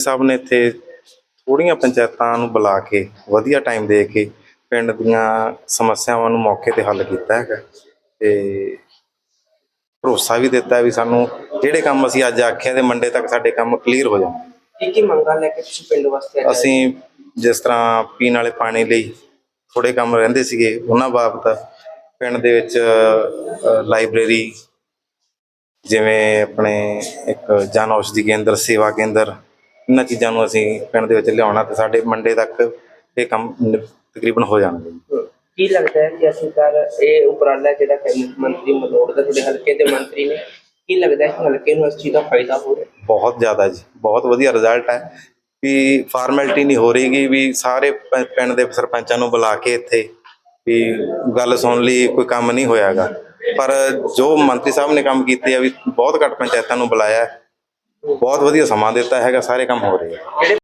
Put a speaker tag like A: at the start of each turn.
A: ਸਾਹਿਬ ਨੇ ਇੱਥੇ ਥੋੜੀਆਂ ਪੰਚਾਇਤਾਂ ਨੂੰ ਬੁਲਾ ਕੇ ਵਧੀਆ ਟਾਈਮ ਦੇ ਕੇ ਪਿੰਡ ਦੀਆਂ ਸਮੱਸਿਆਵਾਂ ਨੂੰ ਮੌਕੇ ਤੇ ਹੱਲ ਕੀਤਾ ਹੈਗਾ ਤੇ ਭਰੋਸਾ ਵੀ ਦਿੱਤਾ ਵੀ ਸਾਨੂੰ ਜਿਹੜੇ ਕੰਮ ਅਸੀਂ ਅੱਜ ਆਖਿਆ ਤੇ ਮੰਡੇ ਤੱਕ ਸਾਡੇ ਕੰਮ ਕਲੀਅਰ ਹੋ ਜਾਣ
B: ਕੀ ਕੀ ਮੰਗਾਂ ਲੈ ਕੇ ਤੁਸੀਂ ਪਿੰਡ ਵਾਸਤੇ ਆਏ?
A: ਅਸੀਂ ਜਿਸ ਤਰ੍ਹਾਂ ਪੀਣ ਵਾਲੇ ਪਾਣੀ ਲਈ ਥੋੜੇ ਕੰਮ ਰਹਿੰਦੇ ਸੀਗੇ ਉਹਨਾਂ ਬਾਬਤ ਪਿੰਡ ਦੇ ਵਿੱਚ ਲਾਇਬ੍ਰੇਰੀ ਜਿਵੇਂ ਆਪਣੇ ਇੱਕ ਜਨ ਔਸ਼ਧੀ ਕੇਂਦਰ ਸੇਵਾ ਕੇਂਦਰ ਇਹਨਾਂ ਚੀਜ਼ਾਂ ਨੂੰ ਅਸੀਂ ਪਿੰਡ ਦੇ ਵਿੱਚ ਲਿਆਉਣਾ ਤੇ ਸਾਡੇ ਮੰਡੇ ਤੱਕ ਇਹ ਕੰਮ ਨ- ਤਕਰੀਬਨ ਹੋ ਜਾਣਗੇ
B: ਹਮ, ਕੀ ਲੱਗਦਾ ਹੈ ਕਿ ਅਸੀਂ ਕਰ ਇਹ ਉਪਰਾਲਾ ਜਿਹੜਾ ਕੈਬਨਿਟ ਮੰਤਰੀ ਮਲੋੜ ਦਾ ਤੁਹਾਡੇ ਹਲਕੇ ਦੇ ਮੰਤਰੀ ਨੇ ਕੀ ਲੱਗਦਾ ਹੈ ਕਿ ਹਲਕੇ ਨੂੰ ਇਸ ਚੀਜ਼ ਦਾ ਫਾਇਦਾ ਹੋ ਰਿਹਾ ਹੈ?
A: ਬਹੁਤ ਜ਼ਿਆਦਾ ਜੀ ਬਹੁਤ ਵਧੀਆ ਰਿਜ਼ਲਟ ਹੈ ਵੀ ਫਾਰਮੈਲਿਟੀ ਨਹੀਂ ਹੋ ਰਹੀਗੀ ਵੀ ਸਾਰੇ ਪ- ਪਿੰਡ ਦੇ ਸਰਪੰਚਾਂ ਨੂੰ ਬੁਲਾ ਕੇ ਇੱਥੇ ਵੀ ਗੱਲ ਸੁਣ ਲਈ ਕੋਈ ਕੰਮ ਨਹੀਂ ਹੋਇਆਗਾ ਪਰ ਜੋ ਮੰਤਰੀ ਸਾਹਿਬ ਨੇ ਕੰਮ ਕੀਤੇ ਆ ਵੀ ਬਹੁਤ ਘੱਟ ਪੰਚਾਇਤਾਂ ਨੂੰ ਬੁਲਾਇਆ ਹੈ। ਬਹੁਤ ਵਧੀਆ ਸਮਾਂ ਦਿੱਤਾ ਹੈਗਾ ਸਾਰੇ ਕੰਮ ਹੋ ਰਹੇ ਆ।